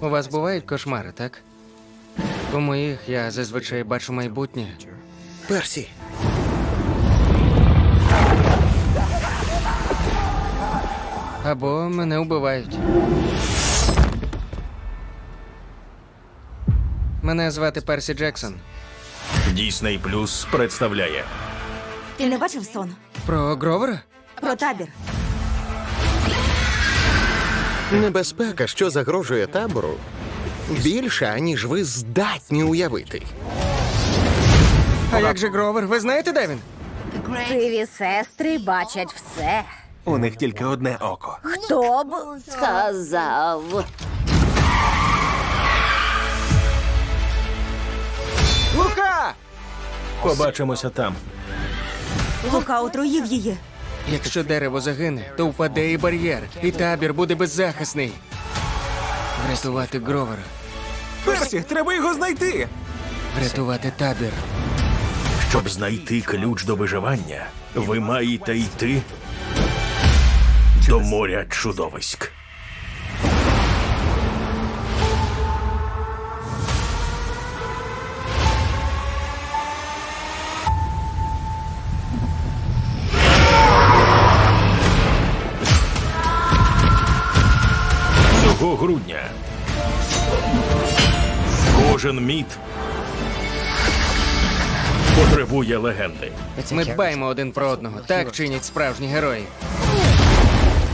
У вас бувають кошмари, так? У моїх я зазвичай бачу майбутнє. Персі. Або мене вбивають. Мене звати Персі Джексон. Дійсний плюс представляє Ти не бачив сон? Про Гровера? Про табір. Небезпека, що загрожує табору, більша, ніж ви здатні уявити. А як же Гровер? Ви знаєте, де він? Сиві сестри бачать все. У них тільки одне око. Хто б сказав? Лука! Побачимося там. Лука отруїв її. Якщо дерево загине, то впаде і бар'єр, і табір буде беззахисний. Врятувати Гровера, Персі, треба його знайти. врятувати табір. Щоб знайти ключ до виживання, ви маєте йти до моря чудовиськ. Грудня кожен міт потребує легенди. Ми дбаємо один про одного. Так чинять справжні герої.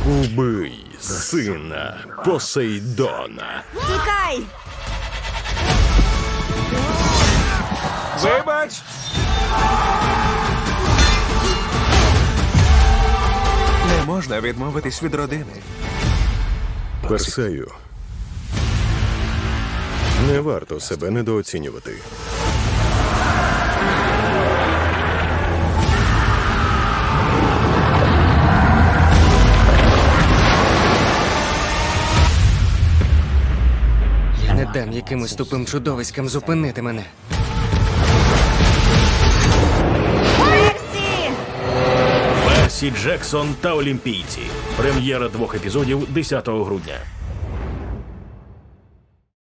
Убий сина Посейдона. Тікай! Вибач. Не можна відмовитись від родини. Персею. Не варто себе недооцінювати. Я не дам якимось тупим чудовиськам зупинити мене. Персі Джексон та Олімпійці. Прем'єра двох епізодів 10 грудня.